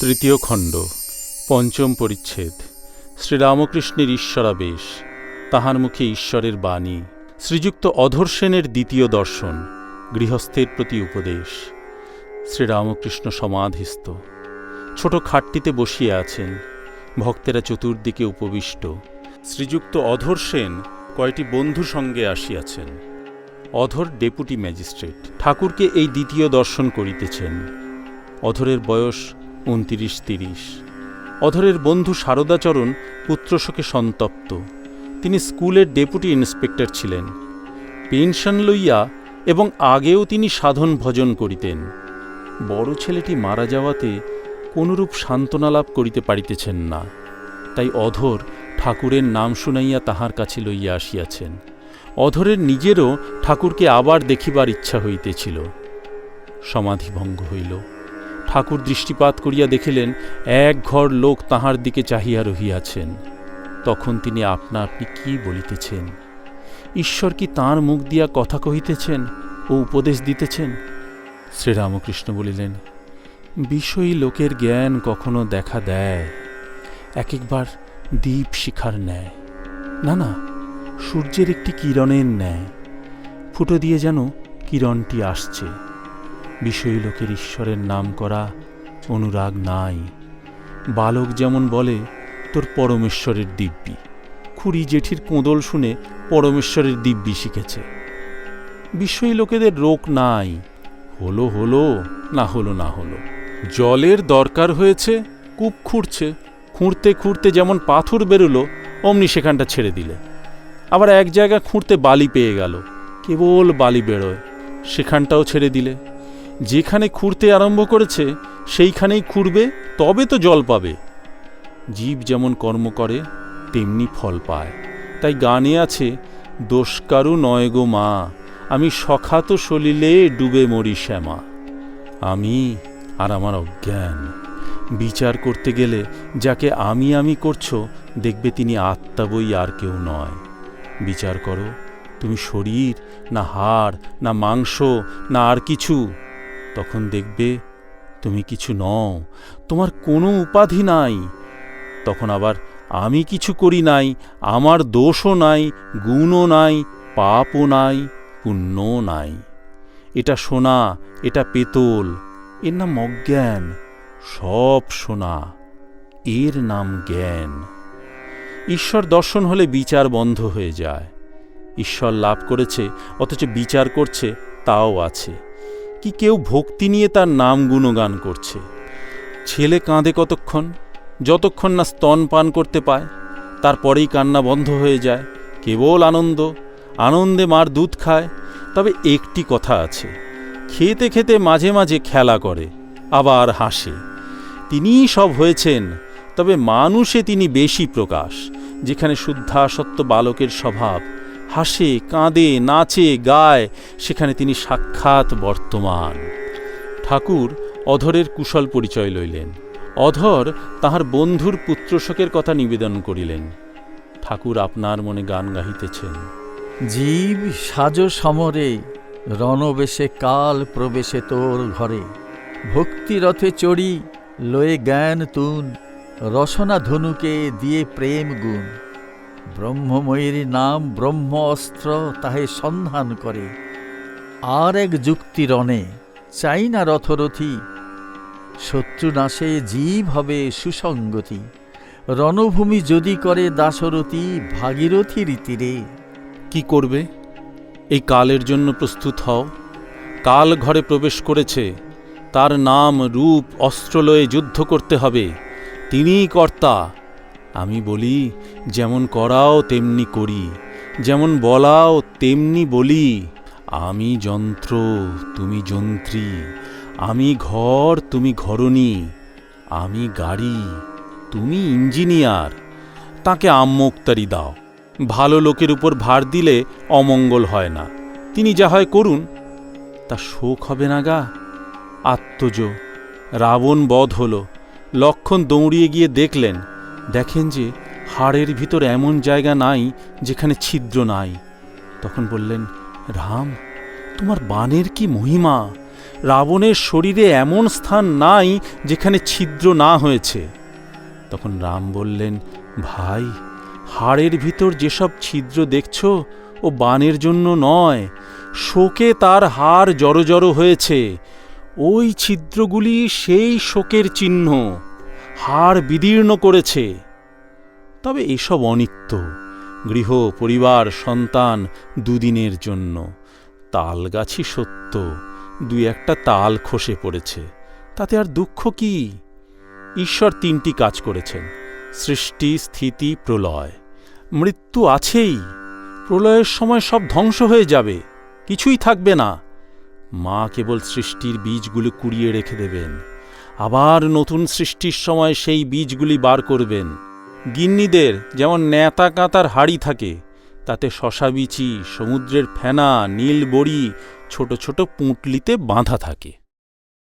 তৃতীয় খণ্ড, পঞ্চম পরিচ্ছেদ, শ্রীরামকৃষ্ণের ঈশ্বরাবেশ, তাহার মুখে ঈশ্বরের বাণী, শ্রীযুক্ত অধর সেনের দ্বিতীয় দর্শন, গৃহস্থের প্রতি উপদেশ। শ্রীরামকৃষ্ণ সমাধিস্থ। ছোট খাটটিতে বসিয়ে আছেন। ভক্তেরা চতুর্দিকে উপবিষ্ট। শ্রীযুক্ত অধর সেন কয়টি বন্ধু সঙ্গে আসিয়াছেন। অধর ডেপুটি ম্যাজিস্ট্রেট, ঠাকুরকে এই দ্বিতীয় দর্শন করিতেছেন। অধরের বয়স উনতিরিশ, তিরিশ। অধরের বন্ধু শারদাচরণ পুত্রশোকে সন্তপ্ত। তিনি স্কুলের ডেপুটি ইন্সপেক্টর ছিলেন। পেনশন লইয়া এবং আগেও তিনি সাধন ভজন করিতেন। বড় ছেলেটি মারা যাওয়াতে কোনরূপ সান্ত্বনা লাভ করিতে পারিতেছেন না। তাই অধর ঠাকুরের নাম শুনাইয়া তাহার কাছে লইয়া আসিয়াছেন। অধরের নিজেরও ঠাকুরকে আবার দেখিবার ইচ্ছা হইতেছিল। সমাধিভঙ্গ হইল। ঠাকুর দৃষ্টিপাত করিয়া দেখিলেন, এক ঘর লোক তাহার দিকে চাহিয়া রহিয়াছেন। তখন তিনি আপনা আপনি কি বলিতেছেন? ঈশ্বর কি তাঁর মুখ দিয়া কথা কহিতেছেন ও উপদেশ দিতেছেন? শ্রীরামকৃষ্ণ বলিলেন, বিষয়ী লোকের জ্ঞান কখনো দেখা দেয় এক একবার দীপ শিখার ন্যায়। না না, সূর্যের একটি কিরণের ন্যায়, ফুটো দিয়ে যেন কিরণটি আসছে। বিষয়ী লোকের ঈশ্বরের নাম করা অনুরাগ নাই। বালক যেমন বলে, তোর পরমেশ্বরের দিব্যি। খুড়ি জেঠির কোঁদল শুনে পরমেশ্বরের দিব্যি শিখেছে। বিষয়ী লোকেদের রোগ নাই। হলো হলো, না হলো না হলো। জলের দরকার হয়েছে, কূপ খুঁড়ছে। খুঁড়তে খুঁড়তে যেমন পাথর বেরোলো, অমনি সেখানটা ছেড়ে দিলে। আবার এক জায়গা খুঁড়তে বালি পেয়ে গেল। কেবল বালি বেরোয়, সেখানটাও ছেড়ে দিলে। যেখানে খুঁড়তে আরম্ভ করেছে, সেইখানেই খুঁড়বে, তবে তো জল পাবে। জীব যেমন কর্ম করে, তেমনি ফল পায়। তাই গানে আছে দোষকারু নয় গো মা, আমি সখাত সলিলে ডুবে মরি শ্যামা। আমি আর আমার অজ্ঞান। বিচার করতে গেলে যাকে আমি আমি করছ, দেখবে তিনি আত্মা বই আর কেউ নয়। বিচার করো, তুমি শরীর, না হাড়, না মাংস, না আর কিছু। তখন দেখবে তুমি কিছু নও, তোমার কোনো উপাধি নাই। তখন আবার, আমি কিছু করি নাই, আমার দোষও নাই, গুণও নাই, পাপও নাই, পুণ্যও নাই। এটা সোনা, এটা পেতল, এর নাম অজ্ঞান, সব সোনা, এর নাম জ্ঞান। ঈশ্বর দর্শন হলে বিচার বন্ধ হয়ে যায়। ঈশ্বর লাভ করেছে, অথচ বিচার করছে, তাও আছে। কি কেউ ভক্তি নিয়ে তার নাম গুণগান করছে? ছেলে কাঁদে কতক্ষণ? যতক্ষণ না স্তন পান করতে পায়, তারপরেই কান্না বন্ধ হয়ে যায়, কেবল আনন্দ। আনন্দে মার দুধ খায়, তবে একটি কথা আছে, খেতে খেতে মাঝে মাঝে খেলা করে, আবার হাসে। তিনিই সব হয়েছেন, তবে মানুষে তিনি বেশি প্রকাশ, যেখানে শুদ্ধাসত্য বালকের স্বভাব হাসে, কাঁদে, নাচে, গায়, সেখানে তিনি সাক্ষাৎ বর্তমান। ঠাকুর অধরের কুশল পরিচয় লইলেন। অধর তাহার বন্ধুর পুত্রশোকের কথা নিবেদন করিলেন। ঠাকুর আপনার মনে গান গাহিতেছেন। জীব সাজ সমরে, রণবেশে কাল প্রবেশে তোর ঘরে। ভক্তিরথে চড়ি, লয়ে জ্ঞান তুন, রসনা ধনুকে দিয়ে প্রেম গুণ। ব্রহ্মময়ীর নাম ব্রহ্ম অস্ত্র তাহে সন্ধান করে। আর এক যুক্তি রণে চাই না রথরথী শত্রু নাশে জীব হবে সুসঙ্গতি। রণভূমি যদি করে দাশরথী ভাগীরথীর তীরে। কি করবে? এই কালের জন্য প্রস্তুত হও। কাল ঘরে প্রবেশ করেছে। তার নাম রূপ অস্ত্র লয়ে যুদ্ধ করতে হবে। তিনিই কর্তা। আমি বলি, যেমন করাও তেমনি করি, যেমন বলাও তেমনি বলি। আমি যন্ত্র, তুমি যন্ত্রী, আমি ঘর, তুমি ঘরণী, আমি গাড়ি, তুমি ইঞ্জিনিয়ার, তাকে আম্মোক্তারি দাও। ভালো লোকের উপর ভার দিলে অমঙ্গল হয় না। তিনি যা হয় করুন, তা শোক হবে না গা? আত্মজ, রাবণ বধ হল, লক্ষণ দৌড়িয়ে গিয়ে দেখলেন দেখেন যে হাড়ের ভিতর এমন জায়গা নাই যেখানে ছিদ্র নাই। তখন বললেন, রাম, তোমার বানের কি মহিমা? রাবণের শরীরে এমন স্থান নাই যেখানে ছিদ্র না হয়েছে। তখন রাম বললেন, ভাই, হাড়ের ভিতর যেসব ছিদ্র দেখছ, ও বানের জন্য নয়, শোকে তার হাড় জড়ো জড়ো হয়েছে। ওই ছিদ্রগুলি সেই শোকের চিহ্ন। হাড় বিদীর্ণ করেছে। তবে এসব অনিত্য, গৃহ, পরিবার, সন্তান দুদিনের জন্য। তাল গাছই সত্য, দুই একটা তাল খসে পড়েছে। তাতে আর দুঃখ কি? ঈশ্বর তিনটি কাজ করেছেন, সৃষ্টি, স্থিতি, প্রলয়। মৃত্যু আছেই, প্রলয়ের সময় সব ধ্বংস হয়ে যাবে, কিছুই থাকবে না। মা কেবল সৃষ্টির বীজগুলো কুড়িয়ে রেখে দেবেন। আবার নতুন সৃষ্টির সময় সেই বীজগুলি বার করবেন। গিন্নিদের যেমন ন্যাতা কাঁতার হাড়ি থাকে, তাতে শশা বিচি, সমুদ্রের ফেনা, নীল বড়ি, ছোট ছোট পুঁটলিতে বাঁধা থাকে।